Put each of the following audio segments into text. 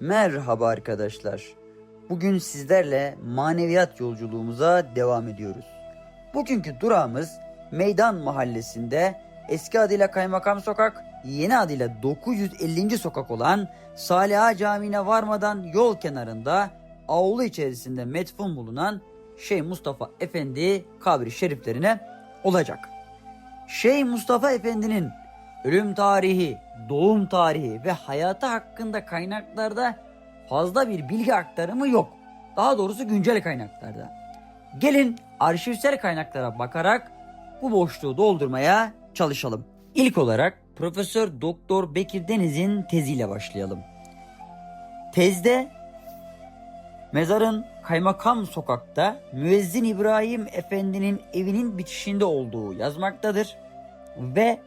Merhaba arkadaşlar. Bugün sizlerle maneviyat yolculuğumuza devam ediyoruz. Bugünkü durağımız Meydan Mahallesi'nde eski adıyla Kaymakam Sokak, yeni adıyla 950. sokak olan Saliha Camii'ne varmadan yol kenarında avlu içerisinde metfun bulunan Şeyh Mustafa Efendi kabri şeriflerine olacak. Şeyh Mustafa Efendi'nin ölüm tarihi, doğum tarihi ve hayatı hakkında kaynaklarda fazla bir bilgi aktarımı yok. Daha doğrusu güncel kaynaklarda. Gelin arşivsel kaynaklara bakarak bu boşluğu doldurmaya çalışalım. İlk olarak Profesör Doktor Bekir Deniz'in teziyle başlayalım. Tezde mezarın Kaymakam Sokak'ta Müezzin İbrahim Efendi'nin evinin bitişinde olduğu yazmaktadır ve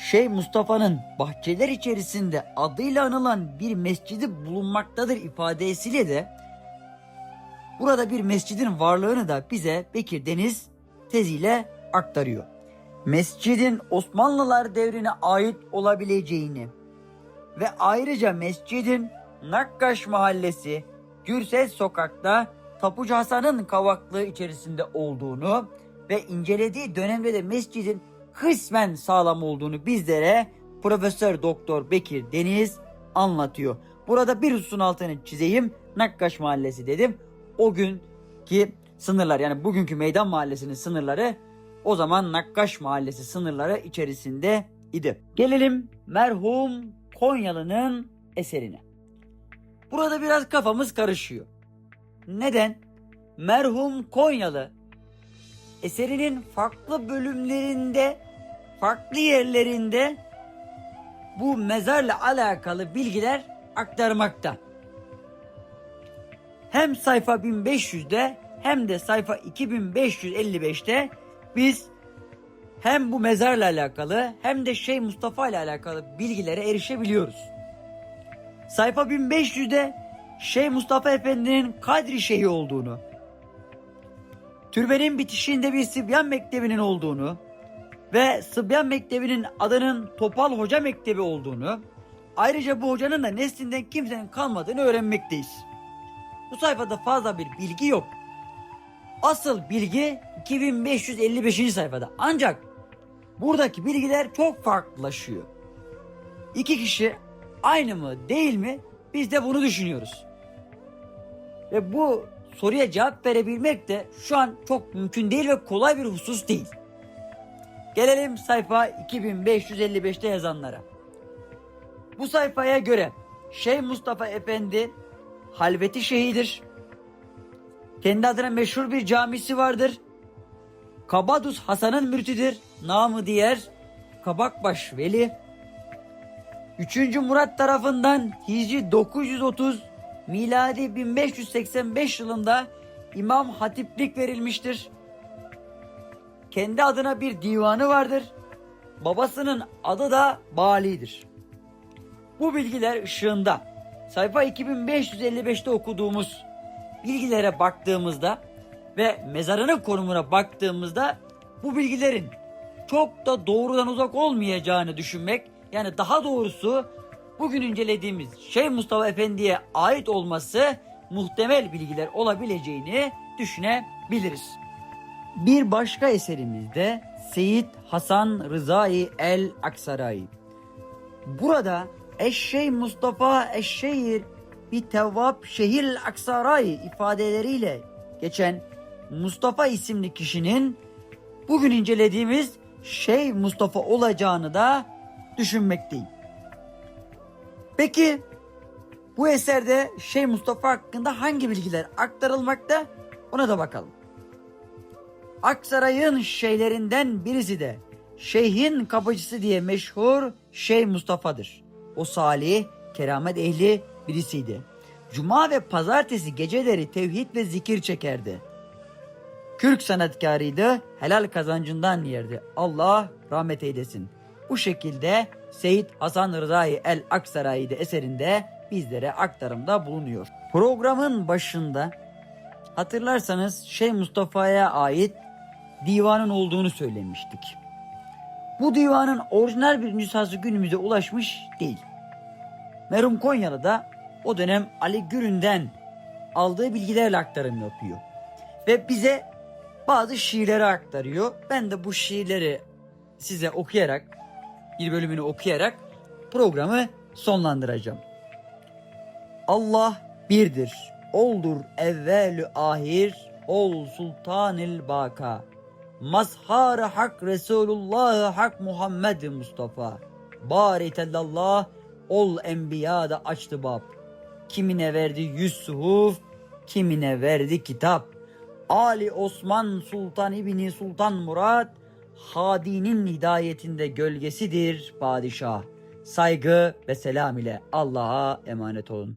Şeyh Mustafa'nın bahçeler içerisinde adıyla anılan bir mescidi bulunmaktadır ifadesiyle de burada bir mescidin varlığını da bize Bekir Deniz teziyle aktarıyor. Mescidin Osmanlılar devrine ait olabileceğini ve ayrıca mescidin Nakkaş Mahallesi Gürses Sokak'ta Tapucu Hasan'ın kavaklığı içerisinde olduğunu ve incelediği dönemde de mescidin kısmen sağlam olduğunu bizlere Profesör Doktor Bekir Deniz anlatıyor. Burada bir hususun altını çizeyim. Nakkaş Mahallesi dedim. O günkü sınırlar yani bugünkü Meydan Mahallesi'nin sınırları o zaman Nakkaş Mahallesi sınırları içerisinde idi. Gelelim merhum Konyalı'nın eserine. Burada biraz kafamız karışıyor. Neden? Merhum Konyalı eserinin farklı bölümlerinde, farklı yerlerinde bu mezarla alakalı bilgiler aktarmakta. Hem sayfa 1500'de hem de sayfa 2555'te biz hem bu mezarla alakalı hem de Şeyh Mustafa ile alakalı bilgilere erişebiliyoruz. Sayfa 1500'de Şeyh Mustafa Efendi'nin Kadri Şeyhi olduğunu, türbenin bitişinde bir Sıbyan Mektebi'nin olduğunu ve Sıbyan Mektebi'nin adının Topal Hoca Mektebi olduğunu, ayrıca bu hocanın da neslinden kimsenin kalmadığını öğrenmekteyiz. Bu sayfada fazla bir bilgi yok. Asıl bilgi 2555. sayfada. Ancak buradaki bilgiler çok farklılaşıyor. İki kişi aynı mı değil mi biz de bunu düşünüyoruz. Ve bu soruya cevap verebilmek de şu an çok mümkün değil ve kolay bir husus değil. Gelelim sayfa 2555'te yazanlara. Bu sayfaya göre Şeyh Mustafa Efendi halveti şeyhidir. Kendi adına meşhur bir camisi vardır. Kabadus Hasan'ın mürtidir. Namı diğer Kabakbaş Veli. 3. Murat tarafından Hicri 930 miladi 1585 yılında İmam Hatiplik verilmiştir. Kendi adına bir divanı vardır. Babasının adı da Bali'dir. Bu bilgiler ışığında sayfa 2555'te okuduğumuz bilgilere baktığımızda ve mezarının konumuna baktığımızda bu bilgilerin çok da doğrudan uzak olmayacağını düşünmek yani daha doğrusu bugün incelediğimiz Şeyh Mustafa Efendi'ye ait olması muhtemel bilgiler olabileceğini düşünebiliriz. Bir başka eserimizde Seyit Hasan Rızai El Aksaray. Burada Eşşey Mustafa Eşşehir bir tevvap şehir Aksaray ifadeleriyle geçen Mustafa isimli kişinin bugün incelediğimiz Şeyh Mustafa olacağını da düşünmekteyim. Peki bu eserde Şeyh Mustafa hakkında hangi bilgiler aktarılmakta ona da bakalım. Aksaray'ın şeyhlerinden birisi de şeyhin kapıcısı diye meşhur Şeyh Mustafa'dır. O salih, keramet ehli birisiydi. Cuma ve pazartesi geceleri tevhid ve zikir çekerdi. Kürk sanatkarıydı, helal kazancından yerdi. Allah rahmet eylesin. Bu şekilde Seyit Hasan Rızai El Aksaray'da eserinde bizlere aktarımda bulunuyor. Programın başında hatırlarsanız Şeyh Mustafa'ya ait divanın olduğunu söylemiştik. Bu divanın orijinal bir nüshası günümüze ulaşmış değil. Merhum Konyalı da o dönem Ali Gürün'den aldığı bilgilerle aktarım yapıyor. Ve bize bazı şiirleri aktarıyor. Ben de bu şiirleri size okuyarak, bir bölümünü okuyarak programı sonlandıracağım. Allah birdir. Oldur evvelü ahir. Ol sultanil baka. Mazhar hak Resulullah hak Muhammed Mustafa. Baritellallah ol enbiyada açtı bab. Kimine verdi yüz suhuf, kimine verdi kitap. Ali Osman Sultan İbni Sultan Murat, Hadi'nin hidayetinde gölgesidir padişah. Saygı ve selam ile Allah'a emanet olun.